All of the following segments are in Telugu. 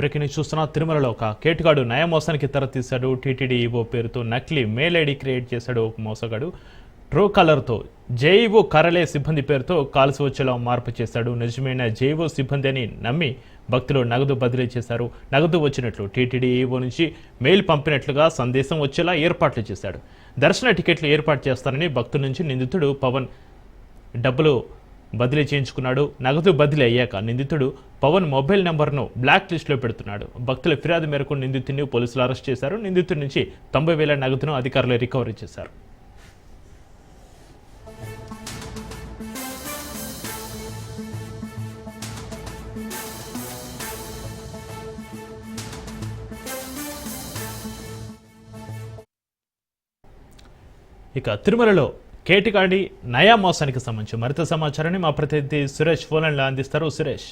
బ్రేకింగ్ న్యూస్ చూస్తున్న తిరుమలలో ఒక కేటుగాడు నయ మోసానికి తెరతీశాడు. టీటీడీ ఈవో పేరుతో నకిలీ మెయిల్ ఐడి క్రియేట్ చేశాడు ఒక మోసగాడు. ట్రూ కలర్తో జేఈఓ కరలే సిబ్బంది పేరుతో కాల్సి వచ్చేలా మార్పు చేశాడు. నిజమైన జేఈఓ సిబ్బంది అని నమ్మి భక్తులు నగదు బదిలీ చేశారు. నగదు వచ్చినట్లు టీటీడీ ఈవో నుంచి మెయిల్ పంపినట్లుగా సందేశం వచ్చేలా ఏర్పాట్లు చేశాడు. దర్శన టికెట్లు ఏర్పాటు చేస్తానని భక్తుల నుంచి నిందితుడు పవన్ డబ్బులు బదిలీ చేయించుకున్నాడు. నగదు బదిలీ అయ్యాక నిందితుడు పవన్ మొబైల్ నెంబర్ను బ్లాక్ లిస్టులో పెడుతున్నాడు. భక్తుల ఫిర్యాదు మేరకు నిందితుడిని పోలీసులు అరెస్ట్ చేశారు. నిందితుడి నుంచి తొంభై వేల నగదును అధికారులు రికవరీ చేశారు. ఇక తిరుమలలో కేటికాడి నయా మోసానికి సంబంధించి మరింత సమాచారాన్ని మా ప్రతినిధి సురేష్ ఫోన్లో అందిస్తారు. సురేష్.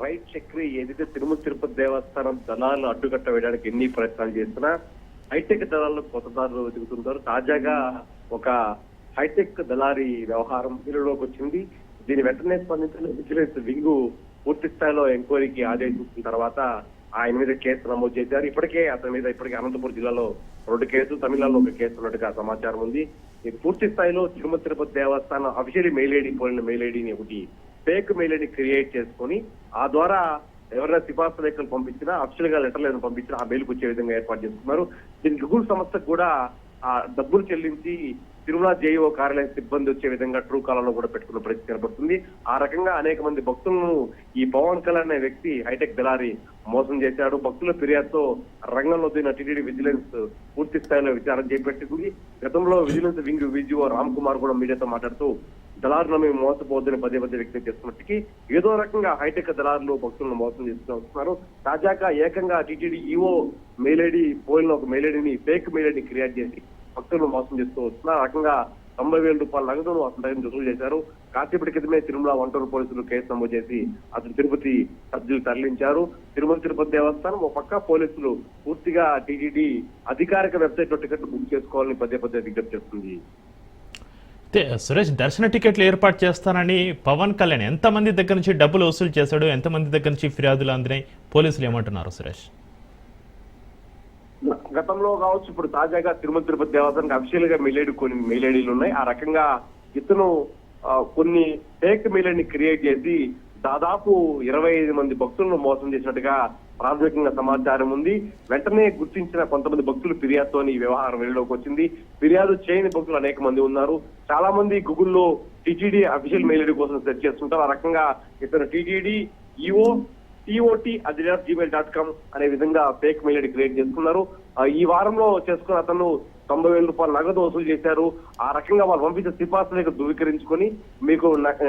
రైట్ చక్రి ఏదైతే తిరుమల తిరుపతి దేవస్థానం దళాలను అడ్డుకట్ట వేయడానికి ఎన్ని ప్రయత్నాలు చేసినా హైటెక్ దళాలను కొత్త దారులు వెతుకుతుంటారు. తాజాగా ఒక హైటెక్ దళారి వ్యవహారం వీరిలోకి వచ్చింది. దీని వెంటనే స్పందించిన విజిలెన్స్ వింగు పూర్తి స్థాయిలో ఎంక్వైరీకి ఆదేశించిన తర్వాత ఆయన మీద కేసు నమోదు చేశారు. ఇప్పటికే అతని మీద ఇప్పటికే అనంతపురం జిల్లాలో రెండు కేసులు తమిళనాడులో ఒక కేసు ఉన్నట్టుగా సమాచారం ఉంది. పూర్తి స్థాయిలో Tirumala Tirupati Devasthanam official mail ID పోలిన మెయిల్ ఐడిని ఒకటి ఫేక్ మెయిల్ ఐడి క్రియేట్ చేసుకొని ఆ ద్వారా ఎవరైనా సిఫార్సు లేఖలు పంపించినా అఫీషియల్గా లెటర్లు పంపించినా ఆ మెయిల్కి వచ్చే విధంగా ఏర్పాటు చేసుకున్నారు. దీనికి గూగుల్ సంస్థకు కూడా ఆ డబ్బులు చెల్లించి తిరుమల జేఈఓ కార్యాలయం సిబ్బంది వచ్చే విధంగా ట్రూ కాలంలో కూడా పెట్టుకున్న పరిస్థితి కనబడుతుంది. ఆ రకంగా అనేక మంది భక్తులను ఈ పవన్ కళ్యాణ్ అనే వ్యక్తి హైటెక్ దళారి మోసం చేశాడు. భక్తుల ఫిర్యాదుతో రంగంలో దిగిన టీటీడీ విజిలెన్స్ పూర్తి స్థాయిలో విచారణ చేపట్టింది. గతంలో vigilance wing VGO Ram Kumar కూడా మీడియాతో మాట్లాడుతూ దళారులను మేము మోసపోద్దని పదే పదే వ్యక్తం చేస్తున్నప్పటికీ ఏదో రకంగా హైటెక్ దళారులు భక్తులను మోసం చేస్తూ వస్తున్నారు. తాజాగా ఏకంగా టీటీడీ ఈఓ మెయిల్ ఐడి పోలిన ఒక మెయిల్ ఐడిని ఫేక్ మెయిల్ క్రియేట్ చేసి భక్తులను మోసం చేస్తూ వస్తున్నారు ఆ రకంగా తొంభై వేల రూపాయల నగదును అతని దగ్గర వసూలు చేశారు. కాసేపటి క్రితమే తిరుమల వంటూరు పోలీసులు కేసు నమోదు చేసి అతను తిరుపతి సభ్యులు తరలించారు. తిరుమల తిరుపతి దేవస్థానం ఒక పక్క పోలీసులు పూర్తిగా టీటీడీ అధికారిక వెబ్సైట్లో టికెట్లు బుక్ చేసుకోవాలని పదే పదే విజ్ఞప్తి చేస్తుంది. సురేష్ దర్శన టికెట్లు ఏర్పాటు చేస్తానని పవన్ కళ్యాణ్ ఎంతమంది దగ్గర నుంచి డబ్బులు వసూలు చేశాడు ఎంతమంది దగ్గర నుంచి ఫిర్యాదులు అందినాయి? పోలీసులు ఏమంటున్నారు సురేష్? గతంలో కావచ్చు ఇప్పుడు తాజాగా తిరుమల తిరుపతి దేవస్థానానికి అఫీషియల్గా మెయిల్ కొన్ని మెయిల్ ఐడీలు ఉన్నాయి. ఆ రకంగా ఇతను కొన్ని ఫేక్ మెయిల్ క్రియేట్ చేసి దాదాపు ఇరవై ఐదు మంది భక్తులను మోసం చేసినట్టుగా ప్రాథమికంగా సమాచారం ఉంది. వెంటనే గుర్తించిన కొంతమంది భక్తులు ఫిర్యాదుతో ఈ వ్యవహారం వెలుగులోకి వచ్చింది. ఫిర్యాదు చేయని భక్తులు అనేక మంది ఉన్నారు. చాలా మంది గూగుల్లో టీటీడీ అఫీషియల్ మెయిల్ ఐడి కోసం సెర్చ్ చేస్తుంటారు. ఆ రకంగా ఇతను టీటీడీ ఈఓ టీఓటీ అది జీమెయిల్ డాట్ కామ్ అనే విధంగా ఫేక్ మెయిల్ ఐడి క్రియేట్ చేసుకున్నారు. ఈ వారంలో చేసుకున్న అతను తొంభై వేల రూపాయలు నగదు వసూలు చేశారు. ఆ రకంగా వాళ్ళు పంపించిన సిఫార్సులకు ధృవీకరించుకొని మీకు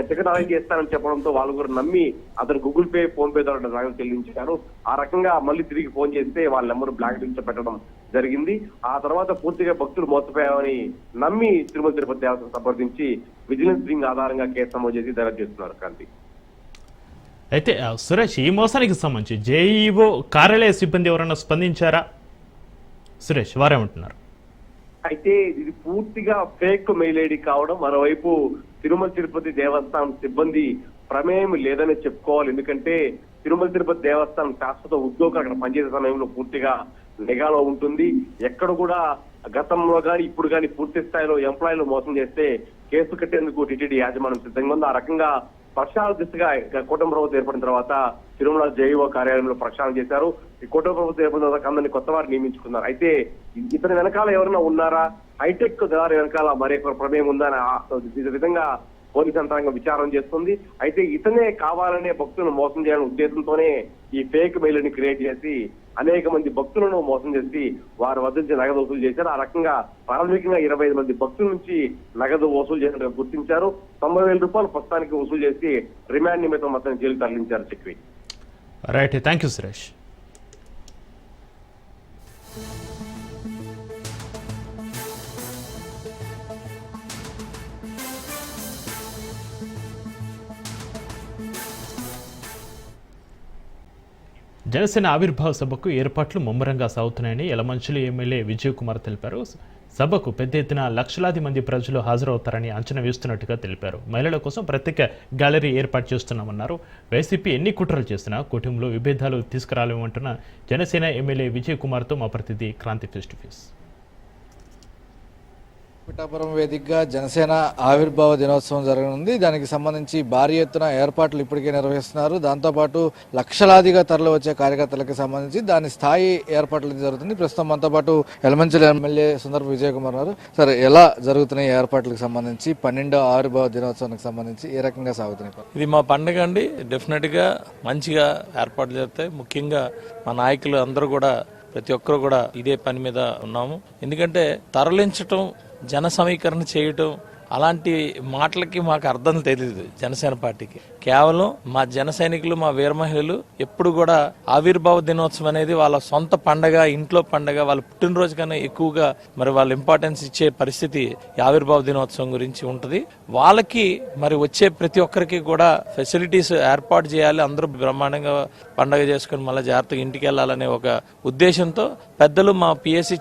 టికెట్ అరేంజ్ చేస్తానని చెప్పడంతో వాళ్ళు కూడా నమ్మి అతను గూగుల్ పే ఫోన్ పే ద్వారా నగదు చెల్లించారు. ఆ రకంగా మళ్ళీ తిరిగి ఫోన్ చేస్తే వాళ్ళ నెంబర్ బ్లాక్ లిస్ట్ పెట్టడం జరిగింది. ఆ తర్వాత పూర్తిగా భక్తులు మోసపోయామని నమ్మి తిరుమల తిరుపతి దేవస్థానం సంప్రదించి విజిలెన్స్ వింగ్ ఆధారంగా కేసు నమోదు చేసి దర్యాప్తు చేస్తున్నారు కాంతి అయితే సురేష్ ఈ మోసానికి సంబంధించి జేఈఓ కార్యాలయ సిబ్బంది ఎవరైనా స్పందించారా? సురేష్ వారేమంటున్నారు? అయితే ఇది పూర్తిగా ఫేక్ మెయిల్ ఐడి కావడం మరోవైపు తిరుమల తిరుపతి దేవస్థానం సిబ్బంది ప్రమేయం లేదని చెప్పుకోవాలి. ఎందుకంటే తిరుమల తిరుపతి దేవస్థానం శాశ్వత ఉద్యోగులు అక్కడ పనిచేసే సమయంలో పూర్తిగా నిఘాలో ఉంటుంది. ఎక్కడ కూడా గతంలో కానీ ఇప్పుడు కానీ పూర్తి స్థాయిలో ఎంప్లాయీలు మోసం చేస్తే కేసు కట్టేందుకు టీటీడీ యాజమాన్యం సిద్ధంగా ఉంది. ఆ రకంగా ప్రక్షాళన దిశగా కూటమి ప్రభుత్వం ఏర్పడిన తర్వాత తిరుమల జైవ కార్యాలయంలో ప్రక్షాళన చేశారు. ఈ కూటమి ప్రభుత్వం ఏర్పడిన తర్వాత అందరినీ కొత్త వారు నియమించుకున్నారు. అయితే ఇతని వెనకాల ఎవరైనా ఉన్నారా? హైటెక్ దారి వెనకాల మరొక ప్రమేయం ఉందని ఆ- విధంగా పోలీస్ యంత్రాంగం విచారం చేస్తుంది. అయితే ఇతనే కావాలనే భక్తులను మోసం చేయాలనే ఉద్దేశంతోనే ఈ ఫేక్ మెయిల్ని క్రియేట్ చేసి అనేక మంది భక్తులను మోసం చేసి వారి వద్ద నుంచి నగదు వసూలు చేశారు. ఆ రకంగా ప్రాథమికంగా ఇరవై ఐదు మంది భక్తుల నుంచి నగదు వసూలు చేసినట్టు గుర్తించారు. తొంభై వేల రూపాయలు ప్రస్తుతానికి వసూలు చేసి రిమాండ్ నిమిత్తం మొత్తం జైలు తరలించారు చక్వి. Right thank you Suresh Janasena ఆవిర్భావ సభకు ఏర్పాట్లు ముమ్మరంగా సాగుతున్నాయని యలమంచులు ఎమ్మెల్యే విజయ్ కుమార్ తెలిపారు. సభకు పెద్ద ఎత్తున లక్షలాది మంది ప్రజలు హాజరవుతారని అంచనా వేస్తున్నట్టుగా తెలిపారు. మహిళల కోసం ప్రత్యేక గ్యాలరీ ఏర్పాటు చేస్తున్నామన్నారు. వైసీపీ ఎన్ని కుట్రలు చేసినా కుటుంబంలో విభేదాలు తీసుకురాలేమంటున్న జనసేన ఎమ్మెల్యే విజయ్ కుమార్తో మా ప్రతినిధి Kranti face to face. Pithapuram వేదికగా జనసేన ఆవిర్భావ దినోత్సవం జరగనుంది. దానికి సంబంధించి భారీ ఎత్తున ఏర్పాట్లు ఇప్పటికే నిర్వహిస్తున్నారు. దాంతోపాటు లక్షలాదిగా తరలి వచ్చే కార్యకర్తలకు సంబంధించి దాని స్థాయి ఏర్పాట్లు జరుగుతుంది ప్రస్తుతం మనతో పాటు ఎలమంచల ఎమ్మెల్యే సుందర్భ విజయ్ కుమార్ గారు సార్ ఎలా జరుగుతున్నాయి ఏర్పాట్లకు సంబంధించి? పన్నెండో ఆవిర్భావ దినోత్సవానికి సంబంధించి ఏ రకంగా సాగుతున్నాయి? ఇది మా పండుగ అండి. డెఫినెట్గా మంచిగా ఏర్పాట్లు చేస్తాయి ముఖ్యంగా మా నాయకులు అందరూ కూడా ప్రతి ఒక్కరు కూడా ఇదే పని మీద ఉన్నాము. ఎందుకంటే తరలించటం జన సమీకరణ చేయటం అలాంటి మాటలకి మాకు అర్థం తెలియదు జనసేన పార్టీకి. కేవలం మా జన సైనికులు మా వీర మహిళలు ఎప్పుడు కూడా ఆవిర్భావ దినోత్సవం అనేది వాళ్ళ సొంత పండగ ఇంట్లో పండగ వాళ్ళ పుట్టినరోజు కన్నా ఎక్కువగా మరి వాళ్ళ ఇంపార్టెన్స్ ఇచ్చే పరిస్థితి ఆవిర్భావ దినోత్సవం గురించి ఉంటుంది. వాళ్ళకి మరి వచ్చే ప్రతి ఒక్కరికి కూడా ఫెసిలిటీస్ ఏర్పాటు చేయాలి. అందరూ బ్రహ్మాండంగా పండగ చేసుకుని మళ్ళీ జాగ్రత్తగా ఇంటికి వెళ్ళాలనే ఒక ఉద్దేశంతో పెద్దలు మా పిఎస్సి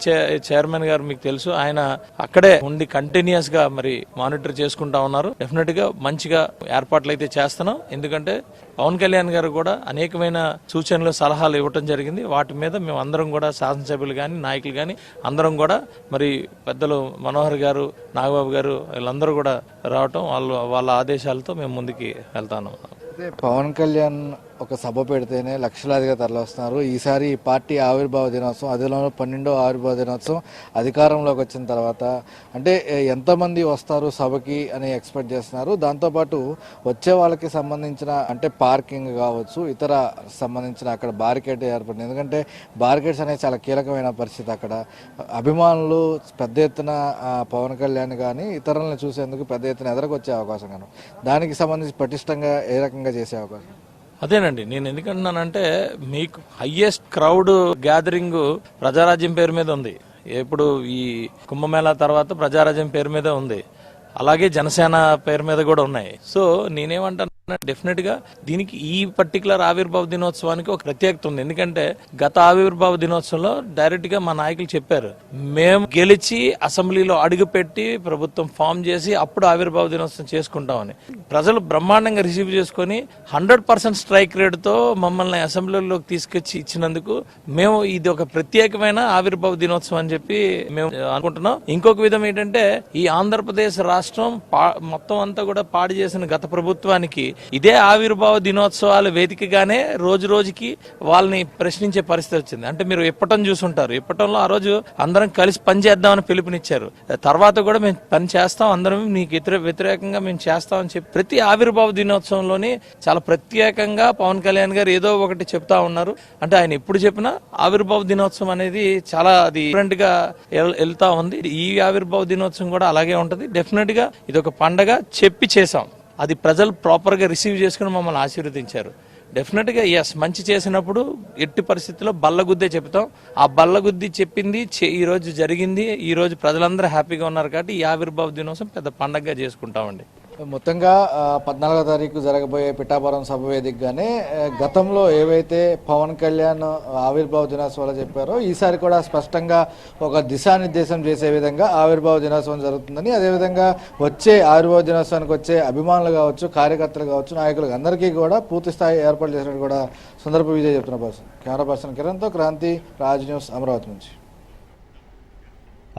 చైర్మన్ గారు మీకు తెలుసు ఆయన అక్కడే ఉండి కంటిన్యూస్గా మరి మానిటర్ చేసుకుంటా ఉన్నారు. డెఫినెట్గా మంచిగా ఏర్పాట్లు అయితే చేస్తున్నాం. ఎందుకంటే పవన్ కళ్యాణ్ గారు కూడా అనేకమైన సూచనలు సలహాలు ఇవ్వటం జరిగింది. వాటి మీద మేము అందరం కూడా శాసనసభ్యులు కానీ నాయకులు కానీ అందరం కూడా మరి పెద్దలు మనోహర్ గారు నాగబాబు గారు వీళ్ళందరూ కూడా రావటం వాళ్ళు వాళ్ళ ఆదేశాలతో మేము ముందుకి వెళ్తాను. పవన్ కళ్యాణ్ ఒక సభ పెడితేనే లక్షలాదిగా తరలిస్తున్నారు ఈసారి ఈ పార్టీ ఆవిర్భావ దినోత్సవం అదిలోనూ పన్నెండో ఆవిర్భావ దినోత్సవం అధికారంలోకి వచ్చిన తర్వాత అంటే ఎంతమంది వస్తారు సభకి అని ఎక్స్పెక్ట్ చేస్తున్నారు. దాంతోపాటు వచ్చే వాళ్ళకి సంబంధించిన అంటే పార్కింగ్ కావచ్చు ఇతర సంబంధించిన అక్కడ బారికేడ్ ఏర్పడింది ఎందుకంటే బారికేడ్స్ అనేవి చాలా కీలకమైన పరిస్థితి అక్కడ. అభిమానులు పెద్ద ఎత్తున పవన్ కళ్యాణ్ కానీ ఇతరులను చూసేందుకు పెద్ద ఎత్తున ఎదురకొచ్చే అవకాశం కాను దానికి సంబంధించి పటిష్టంగా ఏ రకంగా చేసే అవకాశం? అదేనండి నేను ఎందుకంటున్నానంటే మీకు హయ్యెస్ట్ క్రౌడ్ గ్యాదరింగ్ ప్రజారాజ్యం పేరు మీద ఉంది. ఇప్పుడు ఈ కుంభమేళా తర్వాత ప్రజారాజ్యం పేరు మీద ఉంది. అలాగే జనసేన పేరు మీద కూడా ఉన్నాయి. సో నేనేమంటాను డెఫినెట్గా దీనికి ఈ పర్టికులర్ ఆవిర్భావ దినోత్సవానికి ఒక ప్రత్యేకత ఉంది. ఎందుకంటే గత ఆవిర్భావ దినోత్సవంలో డైరెక్ట్గా మా నాయకులు చెప్పారు. మేము గెలిచి అసెంబ్లీలో అడుగుపెట్టి ప్రభుత్వం ఫామ్ చేసి అప్పుడు ఆవిర్భావ దినోత్సవం చేసుకుంటామని. ప్రజలు బ్రహ్మాండంగా రిసీవ్ చేసుకొని హండ్రెడ్ పర్సెంట్ స్ట్రైక్ రేట్తో మమ్మల్ని అసెంబ్లీలోకి తీసుకొచ్చి ఇచ్చినందుకు మేము ఇది ఒక ప్రత్యేకమైన ఆవిర్భావ దినోత్సవం అని చెప్పి మేము అనుకుంటున్నాం. ఇంకొక విధం ఏంటంటే ఈ ఆంధ్రప్రదేశ్ రాష్ట్రం పా- మొత్తం అంతా కూడా పాడు చేసిన గత ప్రభుత్వానికి ఇదే ఆవిర్భావ దినోత్సవాల వేదికగానే రోజు రోజుకి వాళ్ళని ప్రశ్నించే పరిస్థితి వచ్చింది. అంటే మీరు ఇప్పటం చూసుంటారు. ఇప్పటంలో ఆ రోజు అందరం కలిసి పనిచేద్దామని పిలుపునిచ్చారు. తర్వాత కూడా మేము పని చేస్తాం అందరం నీకు ఇతర వ్యతిరేకంగా మేము చేస్తామని చెప్పి ప్రతి ఆవిర్భావ దినోత్సవంలోని చాలా ప్రత్యేకంగా పవన్ కళ్యాణ్ గారు ఏదో ఒకటి చెప్తా ఉన్నారు. అంటే ఆయన ఎప్పుడు చెప్పినా ఆవిర్భావ దినోత్సవం అనేది చాలా అది డిఫరెంట్గా వెళ్తా ఉంది. ఈ ఆవిర్భావ దినోత్సవం కూడా అలాగే ఉంటది. డెఫినెట్గా ఇది ఒక పండగ చెప్పి చేసాం అది ప్రజలు ప్రాపర్గా రిసీవ్ చేసుకుని మమ్మల్ని ఆశీర్వదించారు. డెఫినెట్గా ఎస్ మంచి చేసినప్పుడు ఎట్టి పరిస్థితుల్లో బల్లగుద్దే చెప్తాం ఆ బల్లగుద్ది చెప్పింది చే- జరిగింది. ఈరోజు ప్రజలందరూ హ్యాపీగా ఉన్నారు కాబట్టి ఈ ఆవిర్భావ దినోత్సవం పెద్ద పండగగా చేసుకుంటామండి. మొత్తంగా పద్నాలుగో తారీఖు జరగబోయే పిఠాపురం సభ వేదికగానే గతంలో ఏవైతే పవన్ కళ్యాణ్ ఆవిర్భావ దినోత్సవాలు చెప్పారో ఈసారి కూడా స్పష్టంగా ఒక దిశానిర్దేశం చేసే విధంగా ఆవిర్భావ దినోత్సవం జరుగుతుందని అదేవిధంగా వచ్చే ఆవిర్భావ దినోత్సవానికి వచ్చే అభిమానులు కావచ్చు కార్యకర్తలు కావచ్చు నాయకులు అందరికీ కూడా పూర్తి స్థాయి ఏర్పాటు చేసినట్టు కూడా సందర్భ విజయ్ చెప్తున్న పర్సన్ కెమెరా పర్సన్ కిరణ్తో క్రాంతి రాజ్ న్యూస్ అమరావతి నుంచి.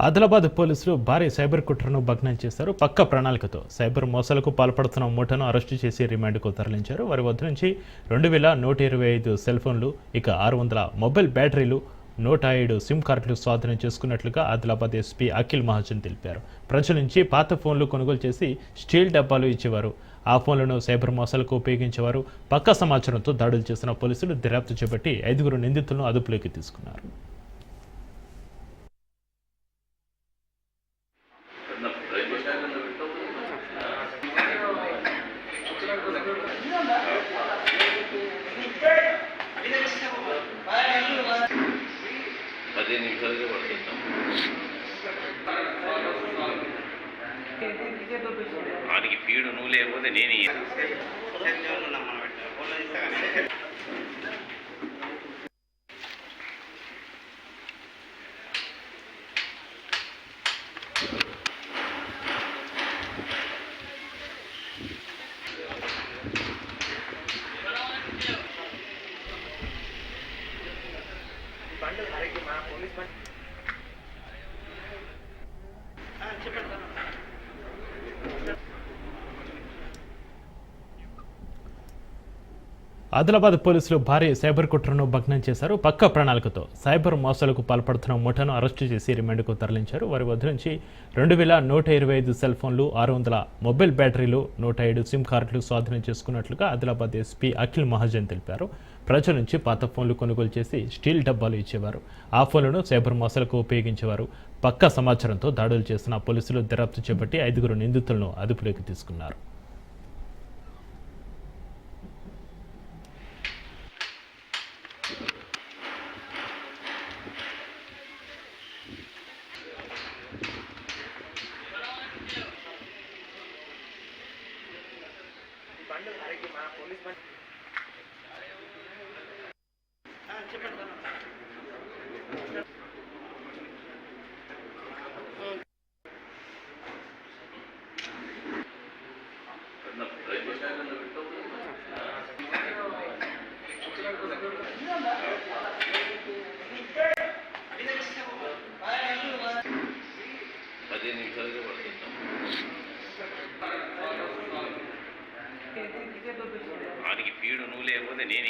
ఆదిలాబాద్ పోలీసులు భారీ సైబర్ కుట్రను భగ్నం చేశారు. పక్క ప్రణాళికతో సైబర్ మోసాలకు పాల్పడుతున్న మూటను అరెస్టు చేసి రిమాండ్కు తరలించారు. వారి వద్ద నుంచి రెండు వేల నూట ఇరవై ఐదు సెల్ ఫోన్లు ఇక ఆరు వందల మొబైల్ బ్యాటరీలు నూట ఏడు సిమ్ కార్డులు స్వాధీనం చేసుకున్నట్లుగా ఆదిలాబాద్ ఎస్పీ అఖిల్ మహాజన్ తెలిపారు. ప్రజల నుంచి పాత ఫోన్లు కొనుగోలు చేసి స్టీల్ డబ్బాలు ఇచ్చేవారు. ఆ ఫోన్లను సైబర్ మోసాలకు ఉపయోగించేవారు. పక్క సమాచారంతో దాడులు చేసిన పోలీసులు దర్యాప్తు చేపట్టి ఐదుగురు నిందితులను అదుపులోకి తీసుకున్నారు. పదిహేను నిమిషాలుగా పడుతుంటాం వానికి పీడు నువ్వు లేకపోతే నేను ఆదిలాబాద్ పోలీసులు భారీ సైబర్ కుట్రను భగ్నం చేశారు. పక్క ప్రణాళికతో సైబర్ మోసాలకు పాల్పడుతున్న ముఠను అరెస్టు చేసి రిమాండ్కు తరలించారు. వారి వద్ద నుంచి రెండు వేల నూట ఇరవై ఐదు సెల్ ఫోన్లు ఆరు వందల మొబైల్ బ్యాటరీలు నూట ఏడు సిమ్ కార్డులు స్వాధీనం చేసుకున్నట్లుగా ఆదిలాబాద్ ఎస్పీ అఖిల్ మహాజన్ తెలిపారు. ప్రజల నుంచి పాత ఫోన్లు కొనుగోలు చేసి స్టీల్ డబ్బాలు ఇచ్చేవారు. ఆ ఫోన్లను సైబర్ మోసాలకు ఉపయోగించేవారు. పక్క సమాచారంతో దాడులు చేసిన పోలీసులు దర్యాప్తు చేపట్టి ఐదుగురు నిందితులను అదుపులోకి తీసుకున్నారు. పదిహేను నిమిషాలుగా పడుతుంటాం వానికి పీడు నువ్వు లేకపోతే నేను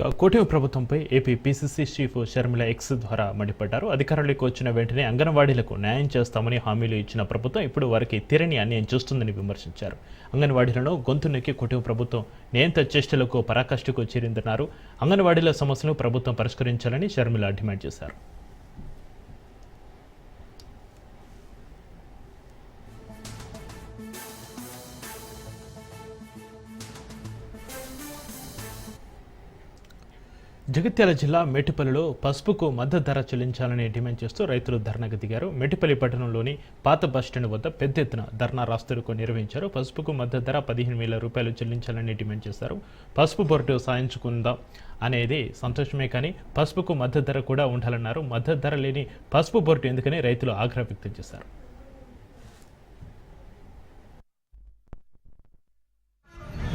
ఇయ్యను. ప్రభుత్వంపై AP PCC chief Sharmila X ద్వారా మండిపడ్డారు. అధికారంలోకి వచ్చిన వెంటనే అంగన్వాడీలకు న్యాయం చేస్తామని హామీలు ఇచ్చిన ప్రభుత్వం ఇప్పుడు వారికి తీరని అన్యాయం చూస్తుందని విమర్శించారు. అంగన్వాడీలను గొంతు నొక్కి కూటమి ప్రభుత్వం నియంత చేష్టలకు పరాకాష్ఠకు చేరిందన్నారు. అంగన్వాడీల సమస్యలను ప్రభుత్వం పరిష్కరించాలని షర్మిల డిమాండ్ చేశారు. జగిత్యాల జిల్లా మేటిపల్లిలో పసుపుకు మద్దతు ధర చెల్లించాలని డిమాండ్ చేస్తూ రైతులు ధర్నాకు దిగారు. మేటిపల్లి పట్టణంలోని పాత బస్టాండ్ వద్ద పెద్ద ఎత్తున ధర్నా రాస్తరుకు నిర్వహించారు. పసుపుకు మద్దతు ధర పదిహేను వేల రూపాయలు చెల్లించాలని డిమాండ్ చేశారు పసుపు బోర్డు సాయించుకుందాం అనేది సంతోషమే కానీ పసుపుకు మద్దతు ధర కూడా ఉండాలన్నారు. మద్దతు ధర లేని పసుపు బోర్డు ఎందుకని రైతులు ఆగ్రహం వ్యక్తం చేశారు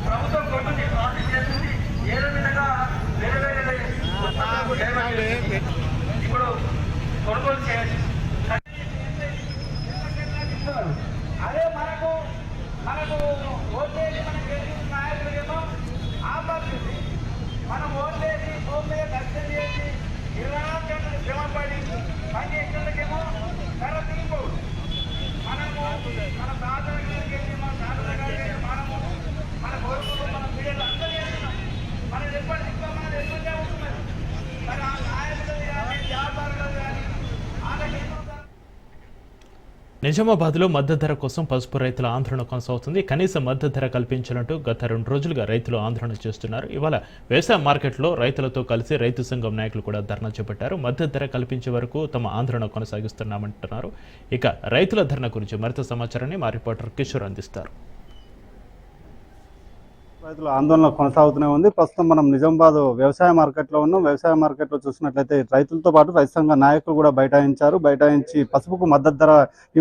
ప్రభుత్వం కొట్టుని ప్రాసెస్ చేసింది ఏదో విధంగా వేరే వేరే పథకాలు డైవర్ట్ చేసింది. ఇప్పుడు కొనుగోలు చేయాలి అదే మనకు మనకు ఓట్లేసి మనం గెలిచిన నాయకులకేమో ఆపర్చుంది మనం ఓట్లేసి భూమి మీద దర్శనం చేసి ఇరవై నాలుగు గంటలు శ్రమ పడి పని చేసినందుకేమో ధర దిగిపోదు మనము మన తాతల గారికి మన తాతల గారికి మనము మన కొడుకులు మన పిల్లలు అందరూ చేస్తున్నాం. మనం ఎప్పటి మనం మన ఎప్పటికే ఉంటున్నారు మరి ఆ నాయకులు కానీ వ్యాపారులు కానీ వాళ్ళకి ఎందుకు ధర- నిజామాబాద్లో మద్దతు ధర కోసం పసుపు రైతుల ఆందోళన కొనసాగుతుంది. కనీస మద్దతు ధర కల్పించాలంటూ గత రెండు రోజులుగా రైతులు ఆందోళన చేస్తున్నారు. ఇవాళ వ్యవసాయ మార్కెట్లో రైతులతో కలిసి రైతు సంఘం నాయకులు కూడా ధర్నా చేపట్టారు. మద్దతు ధర కల్పించే వరకు తమ ఆందోళన కొనసాగిస్తున్నామంటున్నారు. ఇక రైతుల ధర్నా గురించి మరింత సమాచారాన్ని మా రిపోర్టర్ కిషోర్ అందిస్తారు. రైతుల ఆందోళన కొనసాగుతూనే ఉంది. ప్రస్తుతం మనం నిజామాబాద్ వ్యవసాయ మార్కెట్లో ఉన్నాం. వ్యవసాయ మార్కెట్లో చూసినట్లయితే రైతులతో పాటు రైతు సంఘ నాయకులు కూడా బైఠాయించారు. బైఠాయించి పసుపుకు మద్దతు ధర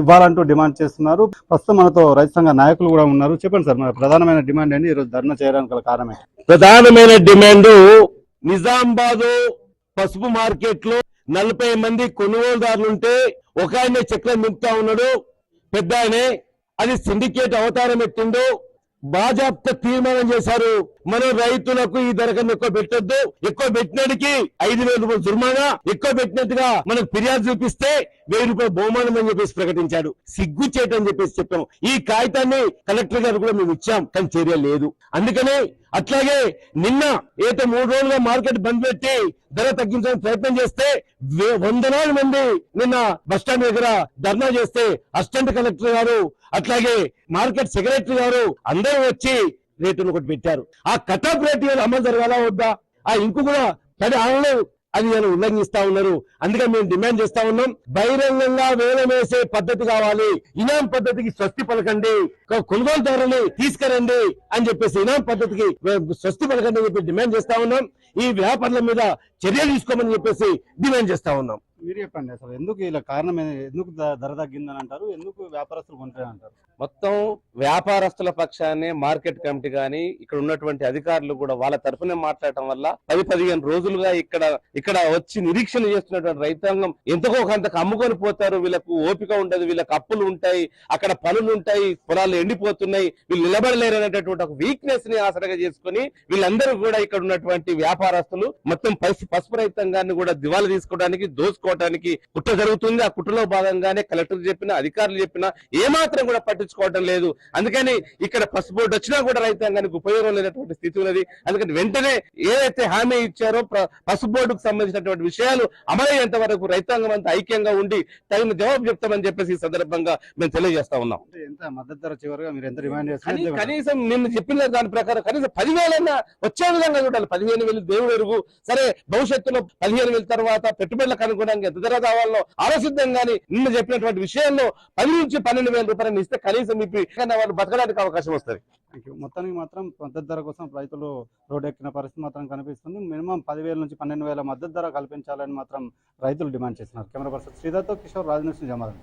ఇవ్వాలంటూ డిమాండ్ చేస్తున్నారు. ప్రస్తుతం మనతో రైతు సంఘ నాయకులు కూడా ఉన్నారు. చెప్పండి సార్ మన ప్రధానమైన డిమాండ్ ఏంటి? ఈరోజు ధర్నా చేయడానికి గల కారణమే ప్రధానమైన డిమాండ్ నిజామాబాద్ పసుపు మార్కెట్లో నలభై మంది కొనుగోలుదారులు ఉంటే ఒక ఆయన చక్రం నింపుతా ఉన్నాడు. పెద్ద ఆయనే అది సిండికేట్ అవతారం ఎత్తిందో బాజాప్త తీర్మానం చేశారు. మనం రైతులకు ఈ ధర కన్నా ఎక్కువ పెట్టద్దు. ఎక్కువ పెట్టినడికి ఐదు వేల రూపాయలు జుర్మానా. ఎక్కువ పెట్టినట్టుగా మనకు ఫిర్యాదు చూపిస్తే వెయ్యి రూపాయలు బహుమానం అని చెప్పేసి ప్రకటించాడు. సిగ్గు చేయటం చెప్పేసి చెప్పాము. ఈ కాగితాన్ని కలెక్టర్ గారు కూడా మేము ఇచ్చాం కానీ చర్య లేదు. అందుకనే అట్లాగే నిన్న ఏదో మూడు రోజులుగా మార్కెట్ బంద్ పెట్టి ధర తగ్గించడానికి ప్రయత్నం చేస్తే వే- వందలాది మంది నిన్న బస్టాండ్ దగ్గర ధర్నా చేస్తే అసిస్టెంట్ కలెక్టర్ గారు అట్లాగే మార్కెట్ సెక్రటరీ గారు అందరూ వచ్చి రేటును ఒకటి పెట్టారు. ఆ కటాప్ రేటు అమలు జరగాల వద్దా? ఆ ఇంకు కూడా సరే ఆనలో అది నేను ఉల్లంఘిస్తా ఉన్నారు అందుకే మేము డిమాండ్ చేస్తా ఉన్నాం. బహిరంగంగా వేలం వేసే పద్ధతి కావాలి. ఇనాం పద్ధతికి స్వస్తి పలకండి. కొనుగోలు కొనుగోలుదారుని తీసుకురండి అని చెప్పేసి ఇనాం పద్ధతికి స్వస్తి పలకండి అని చెప్పి డిమాండ్ చేస్తా ఉన్నాం. ఈ వ్యాపారుల మీద చర్యలు తీసుకోమని చెప్పేసి డిమాండ్ చేస్తా ఉన్నాం. మీరు చెప్పండి అసలు ఎందుకు ఇలా కారణం ఎందుకు ధర తగ్గిందని అంటారు? ఎందుకు వ్యాపారస్తులు కొంటారని అంటారు మొత్తం వ్యాపారస్తుల పక్షాన్ని మార్కెట్ కమిటీ గాని ఇక్కడ ఉన్నటువంటి అధికారులు కూడా వాళ్ళ తరఫునే మాట్లాడటం వల్ల పది పదిహేను రోజులుగా ఇక్కడ ఇక్కడ వచ్చి నిరీక్షణ చేస్తున్నటువంటి రైతాంగం ఎంతకో కొంతకు అమ్ముకొని పోతారు. వీళ్ళకు ఓపిక ఉండదు వీళ్ళకి అప్పులు ఉంటాయి అక్కడ పనులు ఉంటాయి పొలాలు ఎండిపోతున్నాయి వీళ్ళు నిలబడలేరు అనేటటువంటి ఒక వీక్నెస్ని ఆసరగా చేసుకుని వీళ్ళందరూ కూడా ఇక్కడ ఉన్నటువంటి వ్యాపారస్తులు మొత్తం పసుపు పసుపు రైతాంగాన్ని కూడా దివాలా తీసుకోవడానికి దోసుకోవడానికి కుట్ర జరుగుతుంది. ఆ కుట్రలో భాగంగానే కలెక్టర్ చెప్పిన అధికారులు చెప్పిన ఏమాత్రం కూడా పట్టించుకోవడం లేదు. అందుకని ఇక్కడ పసుపు బోర్డు వచ్చినా కూడా రైతాంగానికి ఉపయోగం లేనటువంటి స్థితి ఉన్నది. అందుకని వెంటనే ఏదైతే హామీ ఇచ్చారో పసుపు బోర్డుకు సంబంధించినటువంటి విషయాలు అమలయ్యేంత వరకు రైతాంగం అంతా ఐక్యంగా ఉండి తగిన జవాబు చెప్తామని చెప్పేసి ఈ సందర్భంగా మేము తెలియజేస్తా ఉన్నాం. కనీసం నిన్ను చెప్పిన దాని ప్రకారం కనీసం పదివేలన్నా వచ్చే విధంగా చూడాలి. పదిహేను వేలు దేవుడు ఎరుగు. సరే భవిష్యత్తులో పదిహేను వేల తర్వాత పెట్టుబడులకు అనుగుణంగా ఎంత ధర కావాలో ఆలోచిద్దాం కానీ నిన్న చెప్పినటువంటి విషయంలో పది నుంచి పన్నెండు వేల రూపాయలు ఇస్తే కనీసం ఇప్పి వాళ్ళు బతకడానికి అవకాశం వస్తుంది. మొత్తానికి మాత్రం మద్దతు ధర కోసం రైతులు రోడ్డు ఎక్కిన పరిస్థితి మాత్రం కనిపిస్తుంది. మినిమం పదివేల నుంచి పన్నెండు వేల మద్దతు ధర కల్పించాలని మాత్రం రైతులు డిమాండ్ చేస్తున్నారు. కెమెరా పర్సన్ శ్రీధర్తో కిషోర్ రాజనరసింహ జమాదాన్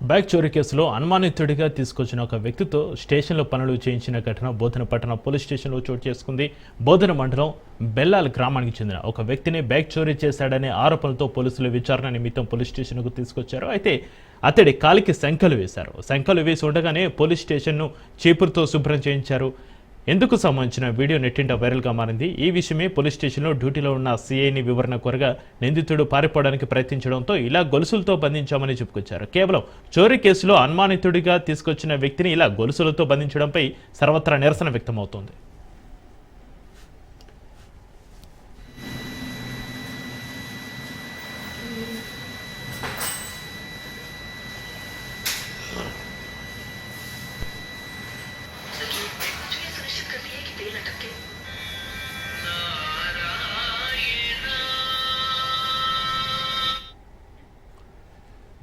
బైక్ చోరీ కేసులో అనుమానితుడిగా తీసుకొచ్చిన ఒక వ్యక్తితో స్టేషన్లో పనులు చేయించిన ఘటన బోధన పట్టణ పోలీస్ స్టేషన్లో చోటు చేసుకుంది. బోధన మండలం బెల్లాల గ్రామానికి చెందిన ఒక వ్యక్తిని బైక్ చోరీ చేశాడనే ఆరోపణలతో పోలీసులు విచారణ నిమిత్తం పోలీస్ స్టేషన్కు తీసుకొచ్చారు. అయితే అతడి కాలికి శంఖలు వేశారు. శంఖలు వేసి ఉండగానే పోలీస్ స్టేషన్ను చీపురుతో శుభ్రం చేయించారు. ఎందుకు సంబంధించిన వీడియో నెట్టింట వైరల్గా మారింది? ఈ విషయమే పోలీస్ స్టేషన్లో డ్యూటీలో ఉన్న సీఐని వివరణ కోరగా నిందితుడు పారిపోవడానికి ప్రయత్నించడంతో ఇలా గొలుసులతో బంధించామని చెప్పుకొచ్చారు. కేవలం చోరీ కేసులో అనుమానితుడిగా తీసుకొచ్చిన వ్యక్తిని ఇలా గొలుసులతో బంధించడంపై సర్వత్రా నిరసన వ్యక్తమవుతోంది.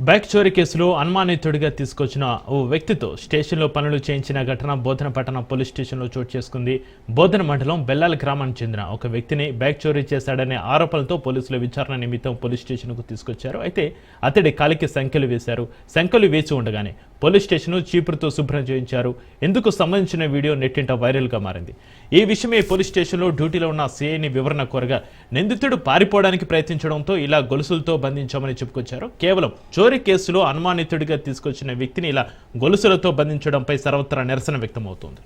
బైక్ చోరీ కేసులో అనుమానితుడిగా తీసుకొచ్చిన ఓ వ్యక్తితో స్టేషన్లో పనులు చేయించిన ఘటన బోధన పట్టణ పోలీస్ స్టేషన్లో చోటు చేసుకుంది. బోధన మండలం బెల్లాల గ్రామానికి చెందిన ఒక వ్యక్తిని బైక్ చోరీ చేశాడనే ఆరోపణలతో పోలీసులు విచారణ నిమిత్తం పోలీస్ స్టేషన్కు తీసుకొచ్చారు. అయితే అతడి కాలికి సంఖ్యలు వేశారు. సంఖ్యలు వేచి ఉండగానే పోలీస్ స్టేషన్ చీపురుతో శుభ్రం చేయించారు. ఎందుకు సంబంధించిన వీడియో నెట్టింట వైరల్గా మారింది. ఈ విషయమే పోలీస్ స్టేషన్లో డ్యూటీలో ఉన్న సీఐని వివరణ కోరగా నిందితుడు పారిపోవడానికి ప్రయత్నించడంతో ఇలా గొలుసులతో బంధించామని చెప్పుకొచ్చారు. కేవలం చోరీ కేసులో అనుమానితుడిగా తీసుకొచ్చిన వ్యక్తిని ఇలా గొలుసులతో బంధించడంపై సర్వత్రా నిరసన వ్యక్తమవుతోంది.